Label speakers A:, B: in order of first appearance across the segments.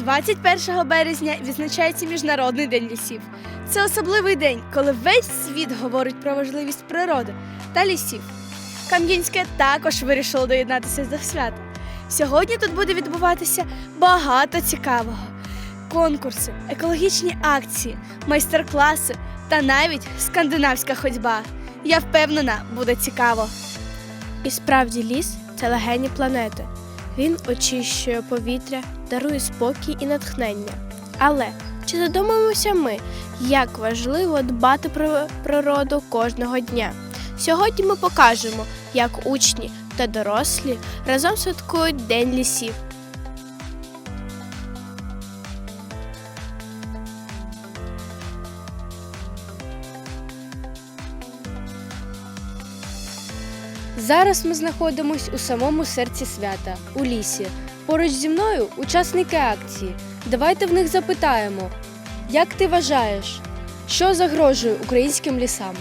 A: 21 березня відзначається Міжнародний день лісів. Це особливий день, коли весь світ говорить про важливість природи та лісів. Кам'янське також вирішило доєднатися до свята. Сьогодні тут буде відбуватися багато цікавого: конкурси, екологічні акції, майстер-класи та навіть скандинавська ходьба. Я впевнена, буде цікаво.
B: І справді ліс це легені планети. Він очищує повітря, дарує спокій і натхнення. Але чи задумаємося ми, як важливо дбати про природу кожного дня? Сьогодні ми покажемо, як учні та дорослі разом святкують День лісів.
C: Зараз ми знаходимось у самому серці свята, у лісі. Поруч зі мною учасники акції. Давайте в них запитаємо, як ти вважаєш, що загрожує українським лісам?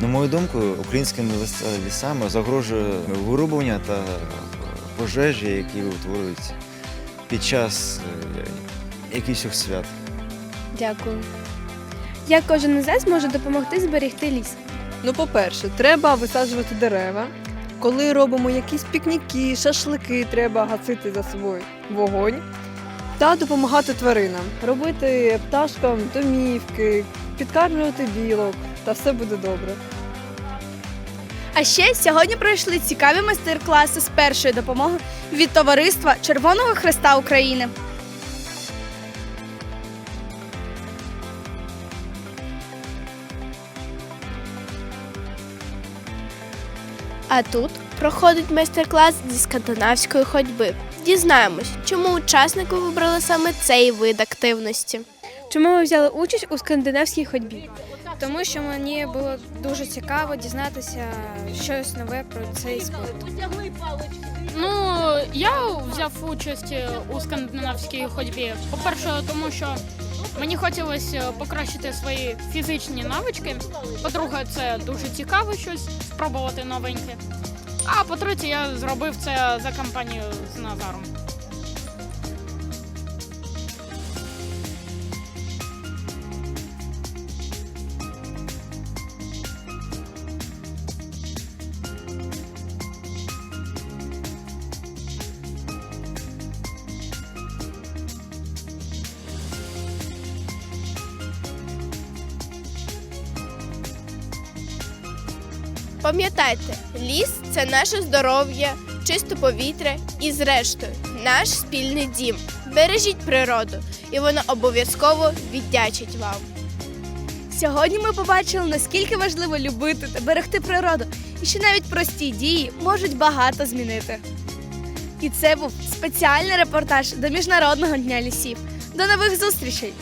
D: На мою думку, українськими ліс- лісами загрожує вирубування та пожежі, які утворюються під час е, якихось свят.
B: Дякую. Як кожен із нас може допомогти зберегти ліс?
E: Ну, по-перше, треба висаджувати дерева. Коли робимо якісь пікніки, шашлики, треба гасити за собою вогонь та допомагати тваринам, робити пташкам домівки, підкармлювати білок, та все буде добре.
A: А ще сьогодні пройшли цікаві майстер-класи з першої допомоги від товариства Червоного Хреста України.
B: А тут проходить майстер-клас зі скандинавської ходьби. Дізнаємось, чому учасники вибрали саме цей вид активності. Чому ви взяли участь у скандинавській ходьбі?
F: Тому що мені було дуже цікаво дізнатися щось нове про цей спорт.
G: Ну, я взяв участь у скандинавській ходьбі. По-перше, тому що мені хотілося покращити свої фізичні навички. По-друге, це дуже цікаво щось спробувати новеньке. А по-третє, я зробив це за компанію з Назаром.
B: Пам'ятайте, ліс це наше здоров'я, чисте повітря і, зрештою, наш спільний дім. Бережіть природу, і вона обов'язково віддячить вам.
A: Сьогодні ми побачили, наскільки важливо любити та берегти природу, і що навіть прості дії можуть багато змінити. І це був спеціальний репортаж до Міжнародного дня лісів. До нових зустрічей!